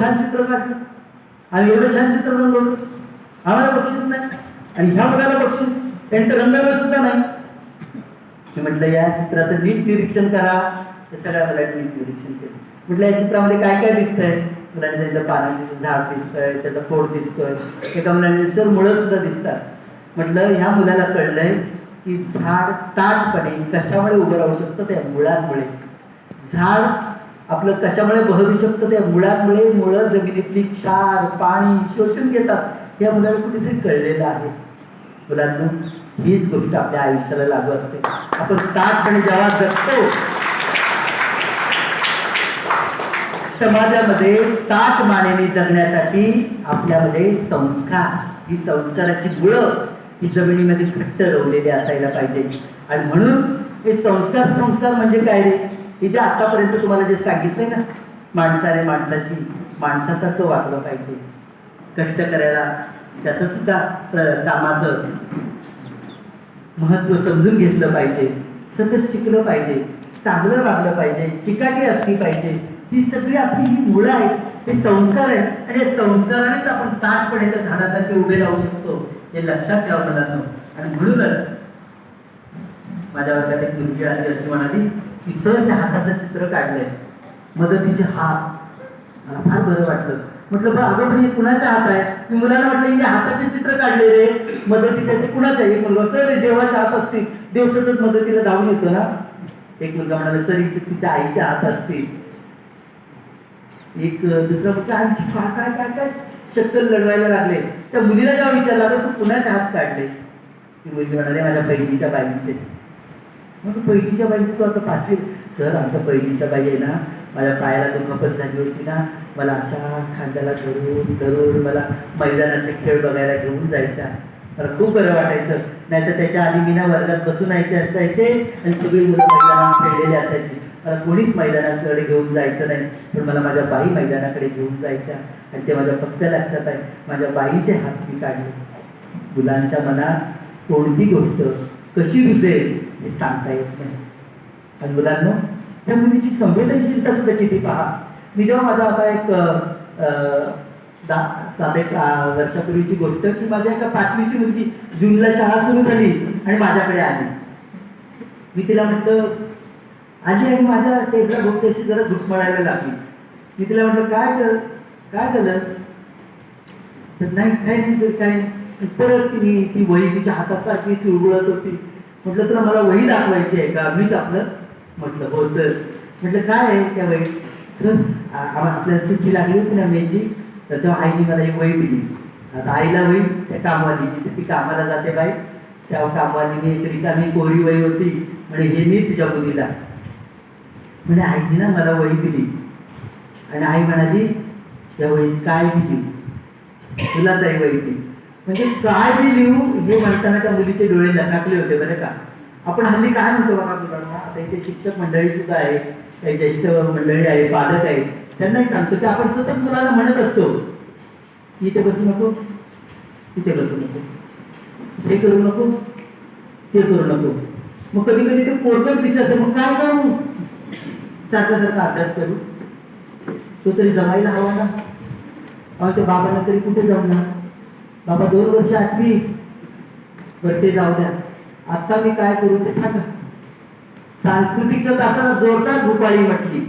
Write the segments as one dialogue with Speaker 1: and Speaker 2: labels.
Speaker 1: छान चित्र काढलं आणि एवढं छान चित्र रंगवलं आम्हाला बक्षीस नाही. आणि ह्या मुलाला बक्षीस त्यांचं रंगाला सुद्धा नाही. मी म्हटलं या चित्राचं नीट निरीक्षण करा. त्या सगळ्या मुलांनी नीट निरीक्षण केलं. म्हटलं या चित्रामध्ये काय काय दिसतंय? मुलांनी सांगितलं पानाचं झाड दिसतंय त्याचा फोड दिसतोय. एका मुलांनी सर मुळं सुद्धा दिसतात. म्हटलं ह्या मुलाला कळलंय की झाड ताटपणे कशामुळे उभं राहू शकतं? त्या मुळांमुळे. झाड आपलं कशामुळे बहरू शकतं? त्या मुळांमुळे मुळं जमिनीतली क्षार पाणी शोषून घेतात. या मुलाला कुठेतरी कळलेलं आहे. मुलांना हीच गोष्ट आपल्या आयुष्याला लागू असते. आपण ताटपणे जेव्हा जगतो समाजामध्ये ताट मानेने जगण्यासाठी आपल्यामध्ये संस्कार ही संस्काराची मुळं ही जमिनीमध्ये घट्ट रवलेली असायला पाहिजे. आणि म्हणून हे संस्कार संस्कार म्हणजे काय रे? इथे आतापर्यंत तुम्हाला जे सांगितलंय ना माणसाने माणसाची माणसासारखं वागलं पाहिजे. कष्ट करायला त्याचं सुद्धा कामाचं महत्त्व समजून घेतलं पाहिजे. सतत शिकलं पाहिजे. चांगलं वागलं पाहिजे. चिकाटी असली पाहिजे. ही सगळी आपली ही मुळं आहेत हे संस्कार आहेत. आणि या संस्कारानेच आपण ताटपणे त्या झाडासारखे उभे राहू शकतो हे लक्षात ठेवा मुलांना. आणि म्हणूनच माझ्या वर्गात एक मुलगी आली अशी म्हणाली की सर त्या हाताचं चित्र काढलंय. मदतीचे हात. मला फार बरं वाटलं. म्हटलं बरं अगं पण हे कुणाचा हात आहे? मी मुलाला म्हटलं हे हाताचे चित्र काढले रे. मदतीच्या ते कुणाचं आहे? एक मुलगा सर देवाच्या हात असतील. देव सतत मदतीला धावून येतो ना. एक मुलगा म्हणाला सर इथे तिच्या आईच्या हात असतील. एक दुसरा मुलगा आणखी काय काय काय काय शक्कल लढवायला लागले. त्या मुलीला जेव्हा विचारला तर तू कुणाचे हात काढले? ती मुलगी म्हणाले माझ्या बहिणीच्या बाईंचे. मग पहिलीच्या बाईची तू आता पाचवी. सर आमच्या पहिलीच्या बाई आहे ना माझ्या पायाला दुखापत झाली होती ना मला अशा खांद्याला धरून धरून मला मैदानातले खेळ बघायला घेऊन जायच्या. मला खूप बरं वाटायचं. नाहीतर त्याच्या आधी मी ना वर्गात बसून यायचे असायचे आणि सगळी मुलं मैदानात खेळलेली असायची. मला कोणीच मैदानाकडे घेऊन जायचं नाही. पण मला माझ्या बाई मैदानाकडे घेऊन जायच्या. आणि ते माझ्या फक्त लक्षात आहे. माझ्या बाईचे हात मी काढले. मुलांच्या मनात कोणती गोष्ट कशी रुजेल? हे सांगता येत नाही. आणि मुलांना त्या मुलीची संवेदनशीलता सुद्धा किती पहा. मी जेव्हा माझा आता एक अ, अ, वर्षापूर्वीची गोष्ट की माझ्या एका पाचवीची मुलगी जूनला शाळा सुरू झाली आणि माझ्याकडे आली. मी तिला म्हटलं आली आणि माझ्या टेबला गोष्टीशी अशी जरा घुसमळायला लागली. मी तिला म्हटलं काय कर काय झालं? तर नाही काय नाही सर काय परत तिने ती वही तिच्या हातासारखी चुळबुळत होती. म्हटलं तुला मला वही दाखवायची आहे का? मीच आपलं म्हटलं हो सर. म्हटलं काय आहे त्या वही सर आपल्याला सुट्टी लागली होती ना मेची तर तेव्हा आईने मला एक वही दिली. आता आईला वही त्या कामवालीची तर ती कामाला जाते बाई. त्या कामवालीने एक रिकामी कोरी वही होती म्हणजे हे मी तुझ्या मुलीला. म्हणजे आईने ना मला वही दिली. आणि आई म्हणाली त्या वहीत काय दिली? तुलाच ताई वही दिली. म्हणजे काय मी लिहू हे म्हणताना त्या मुलीचे डोळे लकाकले होते बरं का? आपण हल्ली काय म्हणतो बघा मुलांना? आता इथे शिक्षक मंडळी सुद्धा आहे काही ज्येष्ठ मंडळी आहे पालक आहे त्यांनाही सांगतो की आपण सतत मुलांना म्हणत असतो. इथे बसू नको इथे बसू नको. हे करू नको ते करू नको. मग कधी कधी ते पोरकर विचारतं मग काय करू? सारखा सारखा अभ्यास करू. तो तरी जमायला हवा ना. ते बाबांना तरी कुठे जमणार बाबा दोन वर्ष आठवी बरं ते जाऊ द्या. आत्ता मी काय करू ते सांगा. सांस्कृतिकच्या तासाला जोरदार भूपाळी म्हटली.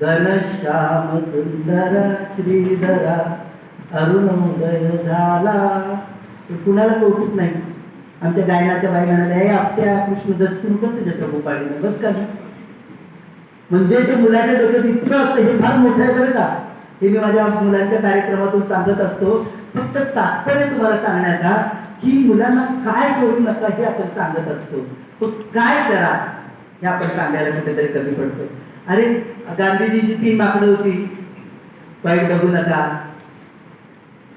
Speaker 1: घनश्याम सुंदर श्रीधरा अरुणोदय झाला. तर कुणाला कौतुक नाही. आमच्या गायनाच्या बाई म्हणाल्या हे आपल्या कृष्ण दत्तून का तुझ्या भूपाळीनं बस का म्हणजे ते मुलाच्या डोक्यात इतकं असतं हे फार मोठं आहे बरं का. हे मी माझ्या मुलांच्या कार्यक्रमातून सांगत असतो. फक्त तात्पर्य तुम्हाला सांगण्याचा की मुलांना काय करू नका हे आपण सांगत असतो. तो काय करा हे आपण सांगायला कुठेतरी कमी पडतो अरे गांधीजीची तीन माकडं होती. वाईट बघू नका.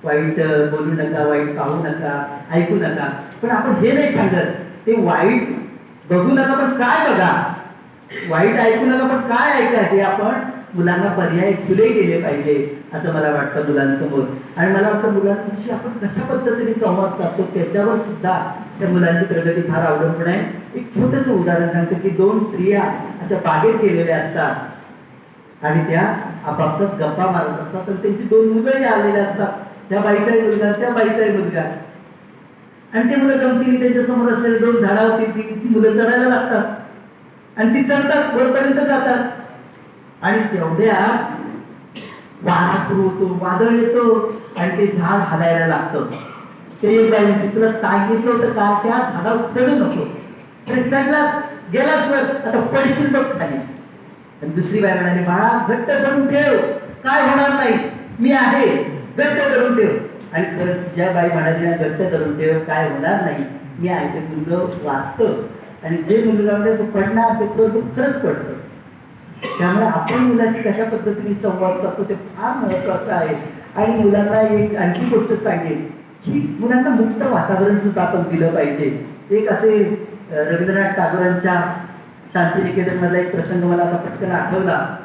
Speaker 1: वाईट बोलू नका वाईट पाहू नका ऐकू नका. पण आपण हे नाही सांगत. ते वाईट बघू नका पण काय बघा? वाईट ऐकू नका पण काय ऐका हे आपण? मुलांना पर्याय खुले गेले पाहिजे असं मला वाटतं मुलांसमोर. आणि मला वाटतं मुलांशी आपण कशा पद्धतीने संवाद साधतो त्याच्यावर सुद्धा त्या मुलांची प्रगती फार अवलंबून आहे. एक छोटंसं उदाहरण सांगतो की दोन स्त्रिया अशा बागेत गेलेल्या असतात. आणि त्या आपापसात गप्पा मारत असतात. तर त्यांची दोन मुलंही आलेल्या असतात. त्या बाईचाही मुलगा त्या बाईचाही मुलगा. आणि ते मुलं गमतीने त्यांच्यासमोर असलेले दोन झाडावरती ती मुलं चढायला लागतात. आणि ती चढतात वरपर्यंत जातात. आणि तेवढ्या वारा सुरू होतो वादळ येतो आणि ते झाड हलायला लागतं. ते एक बाई तुला सांगितलं होतं का त्या झाडावर चढू नको. तर गेलाच वर आता पडशील बघ खाली. आणि दुसरी बाई म्हणाली बाळा घट्ट धरून ठेव. काय होणार नाही? मी आहे. घट्ट करून ठेव. आणि परत ज्या बाई म्हणाली ना घट्ट धरून ठेव काय होणार नाही. मी आहे ते मुलगं वाचतं. आणि जे मुलगा म्हणजे तो पडणार ते तो खरंच पडतं. त्यामुळे आपण मुलाशी कशा पद्धतीने संवाद साधतो ते फार महत्वाचं आहे. आणि मुलांना एक आणखी गोष्ट सांगेल की मुलांना मुक्त वातावरण सुद्धा आपण दिलं पाहिजे. एक असे रवींद्रनाथ टागोरांच्या शांतिनिकेतनमधला एक प्रसंग मला आता पटकन आठवला.